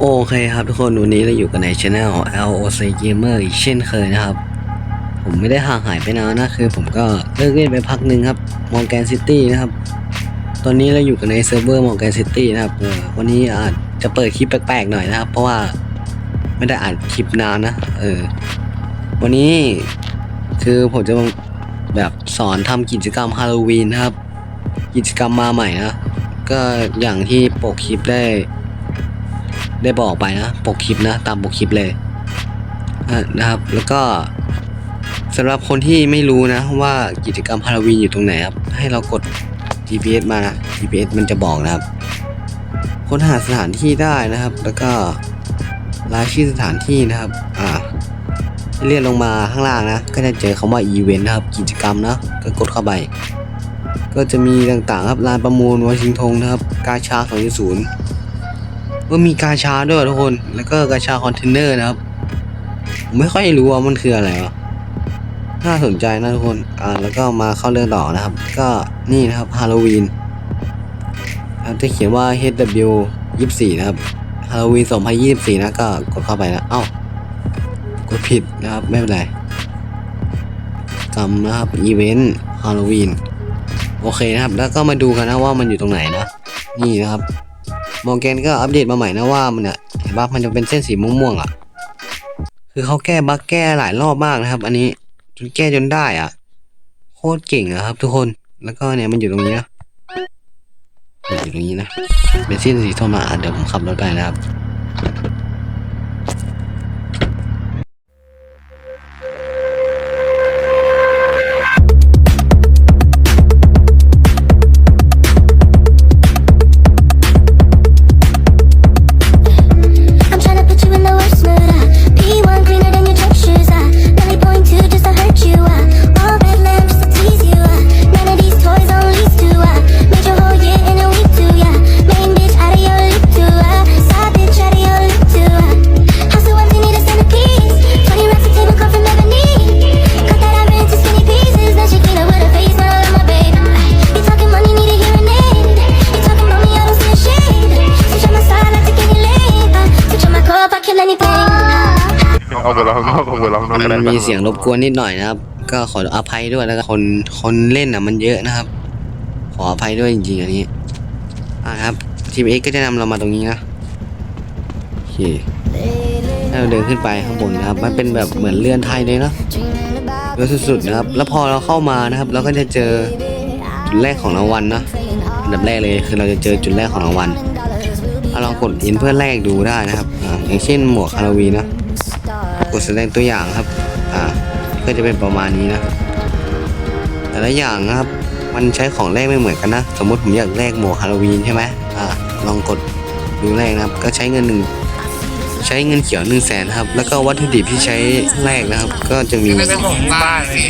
โอเคครับทุกคนวันนี้เราอยู่กันในช anel LOC Gamer อีกเช่นเคยนะครับ ผมไม่ได้ห่างหายไปนานนะคือผมก็เลิกเล่นไปพักหนึ่งครับ Morgan City นะครับ ตอนนี้เราอยู่กันในเซิร์ฟเวอร์ Morgan City นะครับวันนี้อาจจะเปิดคลิปแปลกๆหน่อยนะครับ เพราะว่าไม่ได้อ่านคลิปนานนะเออวันนี้คือผมจะแบบสอนทำกิจกรรมฮาโลวีนนะครับ กิจกรรมมาใหม่นะก็อย่างที่ปกคลิปได้ ได้บอกไปนะปกคลิปนะตามปกคลิปเลยนะครับ แล้วก็สำหรับคนที่ไม่รู้นะว่ากิจกรรมฮาโลวีนอยู่ตรงไหนครับให้เรากด GPS มานะ GPS มันจะบอกนะครับ ค้นหาสถานที่ได้นะครับ แล้วก็รายชื่อสถานที่นะครับ อ่าเลื่อนลงมาข้างล่างนะ ก็จะเจอคำว่าอีเวนต์นะครับ กิจกรรมนะ ก็กดเข้าไป ก็จะมีต่างๆครับลานประมูลวอชิงตันนะครับ กาชา2.0 ก็มีกาชาด้วยทุกคน แล้วก็กาชาคอนเทนเนอร์นะครับ ผมไม่ค่อยรู้ว่ามันคืออะไรวะน่าสนใจนะทุกคน อ่า แล้วก็มาเข้าเรื่องต่อนะครับ ก็นี่นะครับฮาโลวีนจะเขียนว่า HW 24 นะครับฮาโลวีน2024 นะ ก็กดเข้าไปนะ เอ้ากดผิดนะครับ ไม่เป็นไรกรรมนะครับ อีเวนต์ฮาโลวีน โอเคนะครับ แล้วก็มาดูกันนะว่ามันอยู่ตรงไหนนะ นี่นะครับ มอร์แกนก็อัปเดตมาใหม่นะว่ามันเนี่ยเห็นว่ามันจะเป็นเส้นสีม่วงๆอะ คือเขาแก้บั๊กแก้หลายรอบมากนะครับ อันนี้จนแก้จนได้อะ โคตรเก่งนะครับ ทุกคนแล้วก็เนี่ยมันอยู่ตรงนี้นะมันอยู่ตรงนี้นะเป็นเส้นสีส้มอะเดี๋ยวผมขับรถไปนะครับ ไปลองนอกมันมีเสียงรบกวนนิดหน่อยนะครับ ก็ขออภัยด้วยแล้วก็คนคนเล่นอะมันเยอะนะครับ ขออภัยด้วยจริงๆอันนี้อ่าครับทีมเอ็กก็จะนำเรามาตรงนี้นะโอเคให้เราเดินขึ้นไปข้างบนนะครับ มันเป็นแบบเหมือนเลื่อนไทยเลยเนาะเยอะสุดๆนะครับ แล้วพอเราเข้ามานะครับ เราก็จะเจอจุดแรกของรางวัลนะอันดับแรกเลยคือเราจะเจอจุดแรกของรางวัลเอาลองกดอินเพื่อแลกดูได้นะครับอ่าอย่างเช่นหมวกฮาโลวีนนะ กดแสดงตัวอย่างครับ อ่า ก็จะเป็นประมาณนี้นะ แต่ละอย่างนะครับ มันใช้ของแรกไม่เหมือนกันนะ สมมติผมอยากแลกหมวกฮาโลวีนใช่ไหมอ่า ลองกดดูแรกนะครับ ก็ใช้เงินหนึ่งใช้เงินเขียวหนึ่งแสนครับ แล้วก็วัตถุดิบที่ใช้แรกนะครับ ก็จะมีของบ้านเลยพี่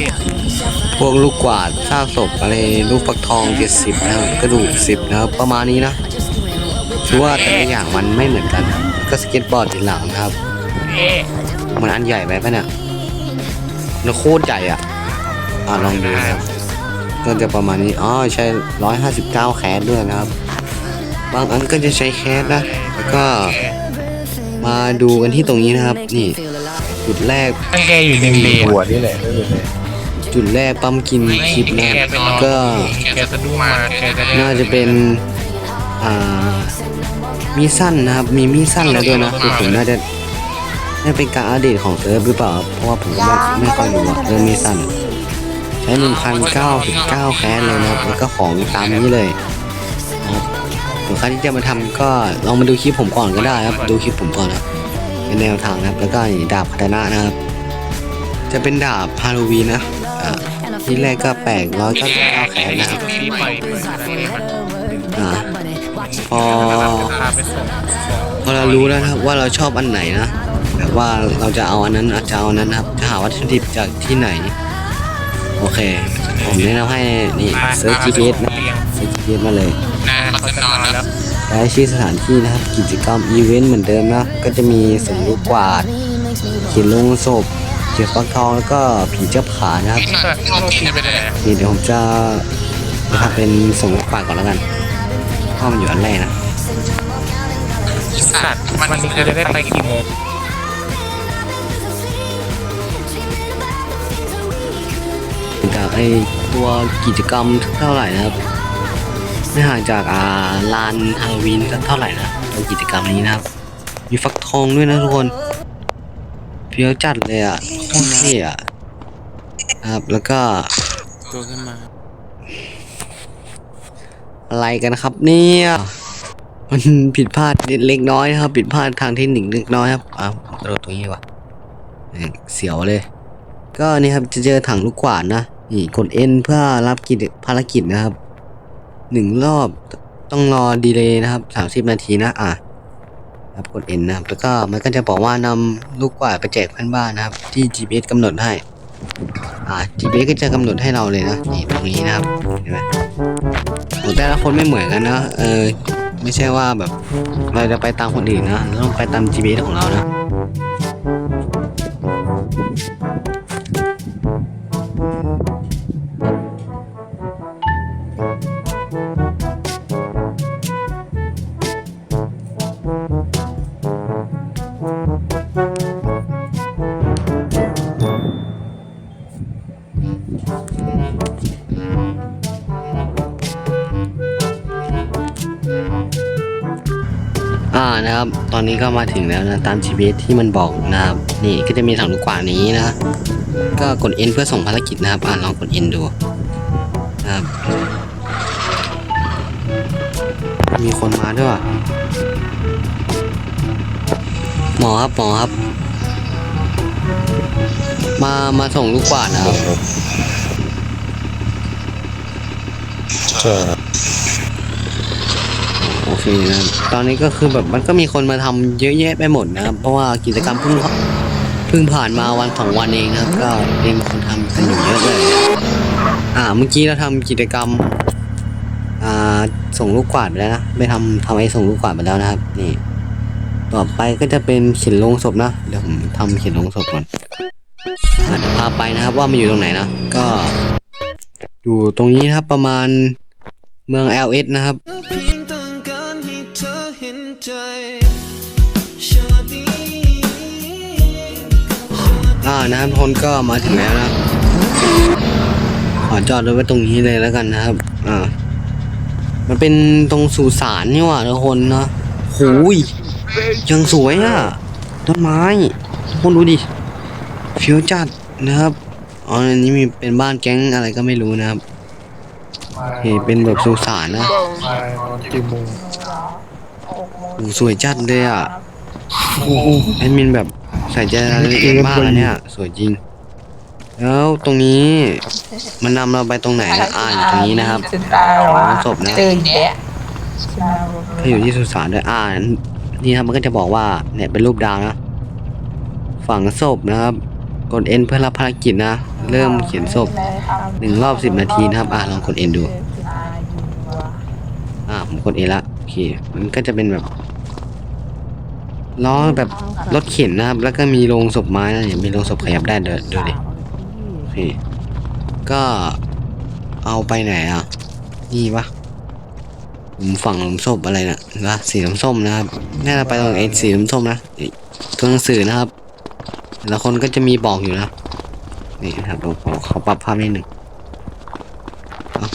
พวกลูกกวาดซากศพอะไรลูกฟักทองเจ็ดสิบนะครับกระดูกสิบนะครับ ประมาณนี้นะคือว่าแต่ละอย่างมันไม่เหมือนกัน ก็สเก็ตบอร์ดทีหลังนะครับ มันอันใหญ่ไปปะเนี่ยมันโคตรใหญ่อะ อ่าลองดูนะครับก็จะประมาณนี้ อ๋อ ใช้ร้อยห้าสิบเก้าแคสด้วยนะครับ บางอันก็จะใช้แคสนะ แล้วก็มาดูกันที่ตรงนี้นะครับ นี่ จุดแรกตั้งแกอยู่ริมเลหัวนี่แหละไม่เป็นไรจุดแรกปั๊มกินคลิปนะแกไปนอนก็แกสะดุ้งมาแกจะได้น่าจะเป็น อ่า มีสั้นนะครับ มีมีสั้นแล้วด้วยนะคือผมน่าจะ น่าเป็นการอัปเดตของเซิร์ฟหรือเปล่าครับเพราะว่าผมก็ไม่ไม่ค่อยรู้อะเรื่องมีสั้นใช้หนึ่งพันเก้าสิบเก้าแคสเลยนะครับแล้วก็ของตามนี้เลยนะครับส่วนใครที่จะมาทำก็ลองมาดูคลิปผมก่อนก็ได้ครับ ดูคลิปผมก่อนนะเป็นแนวทางนะครับ แล้วก็นี่ดาบพัฒนะนะครับ จะเป็นดาบฮาโลวีนนะอ่าที่แรกก็แปลกร้อยเก้าสิบเก้าแคสนะครับพี่ปล่อยปล่อยอะไรนี่มันอ่าพอพาไปส่งพอเรารู้แล้วนะครับว่าเราชอบอันไหนนะ แบบว่าเราจะเอาอันนั้นอาจจะเอาอันนั้นนะครับ จะหาวัตถุดิบจากที่ไหน โอเค ผมแนะนำให้นี่เซิร์ช GPS นะเซิร์ช GPS มาเลยนะเขาจะนอนแล้วได้ชื่อสถานที่นะครับ กิจกรรมอีเวนต์เหมือนเดิมนะ ก็จะมีสมลูกกวาดเขียนลงศพเก็บฟักทองแล้วก็ผีเจ้าผานะครับชอบกินไปเลยนี่เดี๋ยวผมจะจะทำเป็นสมลูกกวาดก่อนแล้วกันเพราะมันอยู่อันแรกนะสัตว์วันนี้จะได้ไปกี่โมง จากไอตัวกิจกรรมเท่าไหร่นะครับ ไม่ห่างจากอ่าลานฮาโลวีนสักเท่าไหร่นะตัวกิจกรรมนี้นะครับ มีฟักทองด้วยนะทุกคนเพียวจัดเลยอะโคตรเท่อะครับแล้วก็ตัวขึ้นมา อะไรกันครับเนี่ยมันผิดพลาดนิดเล็กน้อยครับ ผิดพลาดทางเทคนิคเล็กน้อยครับอะกระโดดตรงนี้ดีกว่านี่เสียวเลย ก็นี่ครับจะเจอถังลูกกวาดนะ นี่กด N เพื่อรับกิจภารกิจนะครับหนึ่งรอบต้องรอดีเลย์นะครับสามสิบนาทีนะอะครับกด N นะครับ แล้วก็มันก็จะบอกว่านำลูกกวาดไปแจกเพื่อนบ้านนะครับ ที่ GPS กำหนดให้ อ่า GPS ก็จะกำหนดให้เราเลยนะนี่ตรงนี้นะครับเห็นไหมแต่ละคนไม่เหมือนกันนะเออไม่ใช่ว่าแบบเราจะไปตามคนอื่นนะเราต้องไปตาม GPS ของเรานะ อ่านะครับ ตอนนี้ก็มาถึงแล้วนะตาม GPS ที่มันบอกนะครับ นี่ก็จะมีถังลูกกวาดนี้นะ ก็กด N เพื่อส่งภารกิจนะครับ อ่าลองกด N ดูนะครับ มีคนมาด้วยว่ะหมอครับหมอครับ มามาส่งลูกกวาดนะครับโอเคนะครับตอนนี้ก็คือแบบมันก็มีคนมาทำเยอะแยะไปหมดนะครับ เพราะว่ากิจกรรมเพิ่งเพิ่งผ่านมาวันสองวันเองนะครับ ก็มีคนทำกันอยู่เยอะเลย อ่าเมื่อกี้เราทำกิจกรรมอ่า ส่งลูกกวาดไปแล้วนะไม่ทำทำไอ้ส่งลูกกวาดไปแล้วนะครับ นี่ ต่อไปก็จะเป็นเขียนลงศพนะเดี๋ยวผมทำเขียนลงศพก่อนอะเดี๋ยวพาไปนะครับ ว่ามันอยู่ตรงไหนนะก็ อยู่ตรงนี้นะครับประมาณเมืองเองการให้เอเห็นใจชาติอ่านะครับทุกคนก็มาถึงแล้วนะขอจอดรถไว้ตรงนี้เลยแล้วกันนะครับ อ่า มันเป็นตรงสุสานนี่หว่าทุกคนนะหูยยังสวยอะต้นไม้ทุกคนดูดิฟี้ยวจัดนะครับอ๋ออันนี้มีเป็นบ้านแก๊งอะไรก็ไม่รู้นะครับนี่เป็นแบบสุสานนะกี่โมงโอ้สวยจัดเลยอะโอ้โหแอดมินแบบใส่ใจรายละเอียดมากอะเนี่ย สวยจริง แล้วตรงนี้มันนำเราไปตรงไหนนะอ่าอยู่ตรงนี้นะครับสุดท้ายว่าศพนะเจออีกแล้วถ้าอยู่ที่สุสานด้วยอ่านี่ครับมันก็จะบอกว่าเนี่ยเป็นรูปดาวนะฝังศพนะครับกด N เพื่อรับภารกิจนะ เริ่มเขียนศพหนึ่งรอบสิบนาทีนะครับ อ่าลองกด N ดู อ่าผมกด N ละโอเคมันก็จะเป็นแบบล้อแบบรถเข็นนะครับ แล้วก็มีโรงศพไม้นะเนี่ยมีโรงศพขยับได้เดี๋ยวดูดิ โอเคก็เอาไปไหนอะ นี่ปะหลุมฝังหลุมศพอะไรนะนะสีน้ำส้มนะครับน่าจะไปตรงไอ้สีน้ำส้มนะตัวหนังสือนะครับแต่ละคนก็จะมีบอกอยู่นะนี่นะครับผมขอขอปรับภาพนิดหนึ่ง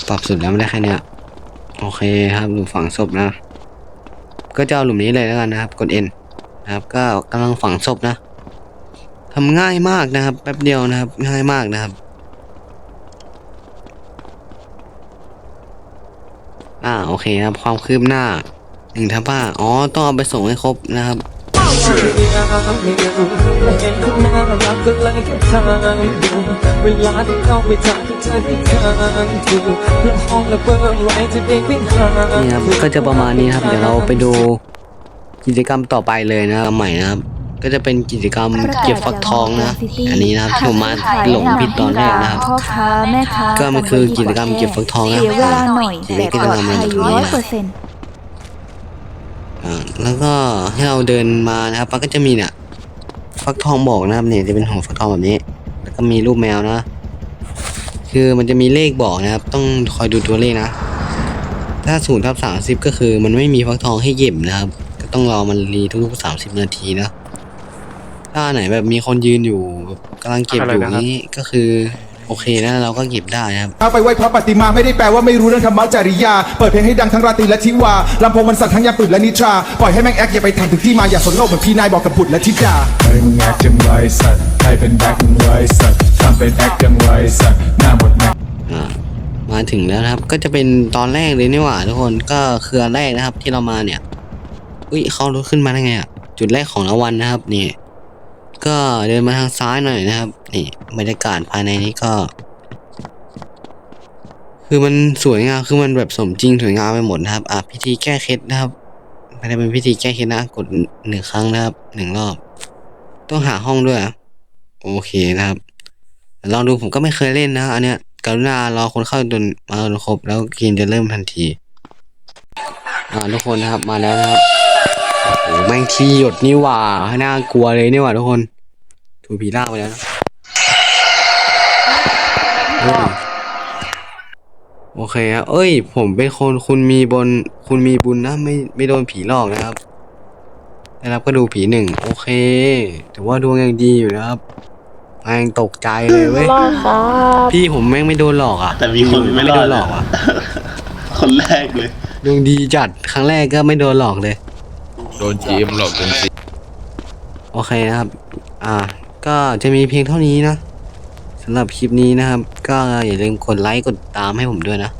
ปรับสุดแล้วไม่ได้แค่นี้โอเคครับหลุมฝังศพนะ ก็จะเอาหลุมนี้เลยแล้วกันนะครับ กด N นะครับ ก็กำลังฝังศพนะ ทำง่ายมากนะครับ แป๊บเดียวนะครับ ง่ายมากนะครับ อ่าโอเคครับ ความคืบหน้าหนึ่งทับห้าอ๋อ ต้องเอาไปส่งให้ครบนะครับเนี่ยแค่ทางดูเวลาที่เข้าไปทางที่เธอที่ทางถูกแล้วห้องระเบิดไว้จะได้ไม่ห่างนี่ครับก็จะประมาณนี้ครับ เดี๋ยวเราไปดูกิจกรรมต่อไปเลยนะครับใหม่นะครับ ก็จะเป็นกิจกรรมเก็บฟักทองนะอันนี้นะครับที่ผมมาหลงผิดตอนแรกนะครับพ่อค้าแม่ค้าก็มันคือกิจกรรมเก็บฟักทองนะเสียเวลาหน่อยทีนี้แต่ก็ปลจะอดทำภัมายจากอตรยู่งร้นี้อยนะเปอร์เซ็นต์อ่าแล้วก็ให้เราเดินมานะครับมันก็จะมีเนี่ยฟักทองบอกนะครับเนี่ยจะเป็นหัวฟักทองแบบนี้ แล้วก็มีรูปแมวนะ คือมันจะมีเลขบอกนะครับ ต้องคอยดูตัวเลขนะ ถ้าศูนย์ทับสามสิบก็คือมันไม่มีฟักทองให้เก็บนะครับ ก็ต้องรอมันรีทุกๆสามสิบนาทีนะ ถ้าอันไหนแบบมีคนยืนอยู่แบบกำลังเก็บอยู่นี้ก็คือ โอเคนะเราก็เก็บได้นะครับ ถ้าไปไหว้พระปฏิมาไม่ได้แปลว่าไม่รู้เรื่องธรรมะจริยา เปิดเพลงให้ดังทั้งราตรีและทิวาลำโพงมันสั่นทั้งยามตื่นและนิทรา ปล่อยให้แม่งแอคอย่าไปถามถึงที่มาอย่าสนโลกเหมือนพี่นายบอกกับบุตรและทิดา เฮ้ยมึงแอคจังไรสัตว์ใครเป็นแบ็คมึงไรสัตว์ทำเป็นแอคจังไรสัตว์หน้าหมดแม็ก อ่ามาถึงแล้วนะครับ ก็จะเป็นตอนแรกเลยนี่หว่าทุกคนก็คืออันแรกนะครับที่เรามาเนี่ย อุ้ยเขารถขึ้นมาได้ไงอะ จุดแรกของละวันนะครับนี่ ก็เดินมาทางซ้ายหน่อยนะครับ นี่บรรยากาศภายในนี้ก็ คือมันสวยงามคือมันแบบสมจริงสวยงามไปหมดนะครับ อะพิธีแก้เคล็ดนะครับไม่ได้เป็นพิธีแก้เคล็ดนะกดหนึ่งครั้งนะครับหนึ่งรอบ ต้องหาห้องด้วยโอเคนะครับลองดูผมก็ไม่เคยเล่นนะ อันเนี้ยกรุณารอคนเข้าจนมาจนครบแล้วเกมจะเริ่มทันที อ่าทุกคนนะครับมาแล้วนะครับ อ้โหแม่งที่หยดนี่หว่า น่ากลัวเลยนี่หว่าทุกคนถูกผีล่ากไปแล้วนะเฮ้ยโอเคครับ เอ้ย ผมเป็นคนคุณมีบน คุณมีบุญนะ ไม่ไม่โดนผีหลอกนะครับได้รับก็ดูผีหนึ่งโอเค ถือว่าดวงยังดีอยู่นะครับแม่งตกใจเลยเว้ยพี่ผมแม่งไม่โดนหลอกอะแต่มีคนไม่รอโดดนหเลลยอกอะ คนแรกเลย ดวงดีจัดครั้งแรกก็ไม่โดนหลอกเลย โดนจีมหลอกจนสิโอเคนะครับ อ่า ก็จะมีเพียงเท่านี้นะสำหรับคลิปนี้นะครับ ก็อย่าลืมกดไลค์กดตามให้ผมด้วยนะ